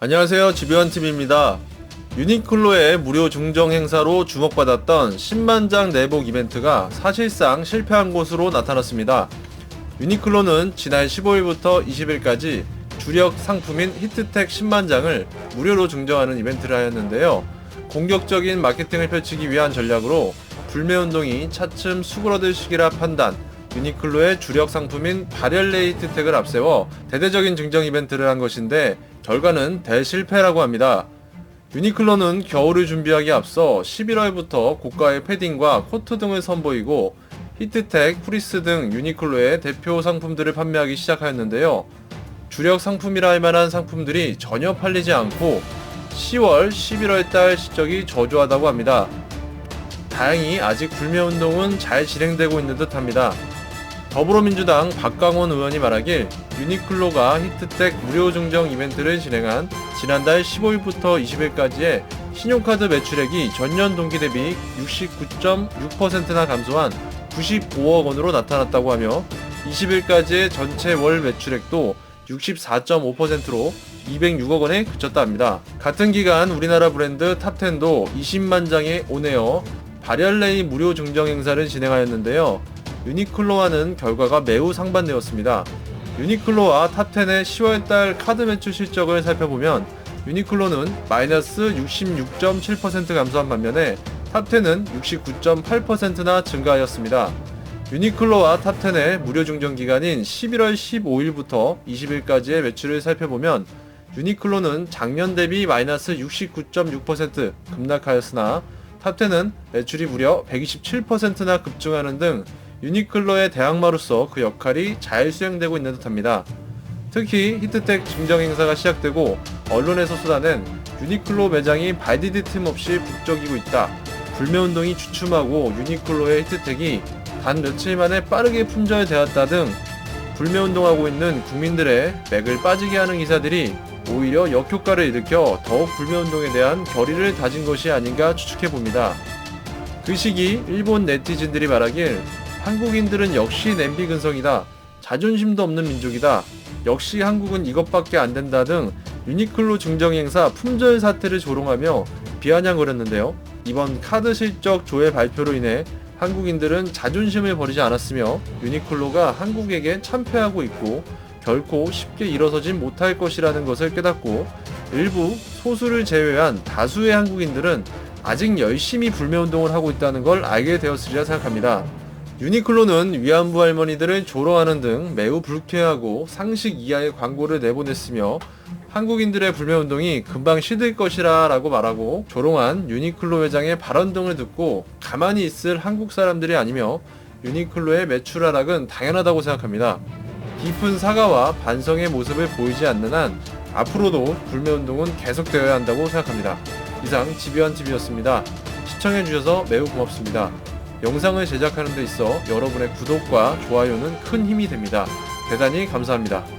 안녕하세요. 지배원TV입니다. 유니클로의 무료 중정 행사로 주목받았던 10만장 내복 이벤트가 사실상 실패한 것으로 나타났습니다. 유니클로는 지난 15일부터 20일까지 주력 상품인 히트텍 10만장을 무료로 증정하는 이벤트를 하였는데요. 공격적인 마케팅을 펼치기 위한 전략으로 불매운동이 차츰 수그러들 시기라 판단, 유니클로의 주력 상품인 발열레이 히트텍을 앞세워 대대적인 증정 이벤트를 한 것인데 결과는 대실패라고 합니다. 유니클로는 겨울을 준비하기에 앞서 11월부터 고가의 패딩과 코트 등을 선보이고 히트텍, 프리스 등 유니클로의 대표 상품들을 판매하기 시작하였는데요. 주력 상품이라 할 만한 상품들이 전혀 팔리지 않고 10월, 11월 달 실적이 저조하다고 합니다. 다행히 아직 불매운동은 잘 진행되고 있는 듯 합니다. 더불어민주당 박강원 의원이 말하길 유니클로가 히트텍 무료 증정 이벤트를 진행한 지난달 15일부터 20일까지의 신용카드 매출액이 전년 동기 대비 69.6%나 감소한 95억 원으로 나타났다고 하며 20일까지의 전체 월 매출액도 64.5%로 206억 원에 그쳤다 합니다. 같은 기간 우리나라 브랜드 탑10도 20만 장의 온에어 발열레이 무료 증정 행사를 진행하였는데요. 유니클로와는 결과가 매우 상반되었습니다. 유니클로와 탑10의 10월달 카드 매출 실적을 살펴보면 유니클로는 마이너스 66.7% 감소한 반면에 탑10은 69.8%나 증가하였습니다. 유니클로와 탑10의 무료 증정 기간인 11월 15일부터 20일까지의 매출을 살펴보면 유니클로는 작년 대비 마이너스 69.6% 급락하였으나 탑10은 매출이 무려 127%나 급증하는 등 유니클로의 대항마로서 그 역할이 잘 수행되고 있는 듯합니다. 특히 히트텍 증정 행사가 시작되고 언론에서 쏟아낸 유니클로 매장이 발디딜 틈 없이 북적이고 있다. 불매운동이 주춤하고 유니클로의 히트텍이 단 며칠 만에 빠르게 품절되었다 등 불매운동하고 있는 국민들의 맥을 빠지게 하는 기사들이 오히려 역효과를 일으켜 더욱 불매운동에 대한 결의를 다진 것이 아닌가 추측해 봅니다. 그 시기 일본 네티즌들이 말하길 한국인들은 역시 냄비 근성이다. 자존심도 없는 민족이다. 역시 한국은 이것밖에 안 된다 등 유니클로 증정 행사 품절 사태를 조롱하며 비아냥거렸는데요. 이번 카드 실적 조회 발표로 인해 한국인들은 자존심을 버리지 않았으며 유니클로가 한국에게 참패하고 있고 결코 쉽게 일어서진 못할 것이라는 것을 깨닫고 일부 소수를 제외한 다수의 한국인들은 아직 열심히 불매운동을 하고 있다는 걸 알게 되었으리라 생각합니다. 유니클로는 위안부 할머니들을 조롱하는 등 매우 불쾌하고 상식 이하의 광고를 내보냈으며 한국인들의 불매운동이 금방 시들 것이라 라고 말하고 조롱한 유니클로 회장의 발언 등을 듣고 가만히 있을 한국 사람들이 아니며 유니클로의 매출 하락은 당연하다고 생각합니다. 깊은 사과와 반성의 모습을 보이지 않는 한 앞으로도 불매운동은 계속되어야 한다고 생각합니다. 이상 지비한TV였습니다. 시청해주셔서 매우 고맙습니다. 영상을 제작하는 데 있어 여러분의 구독과 좋아요는 큰 힘이 됩니다. 대단히 감사합니다.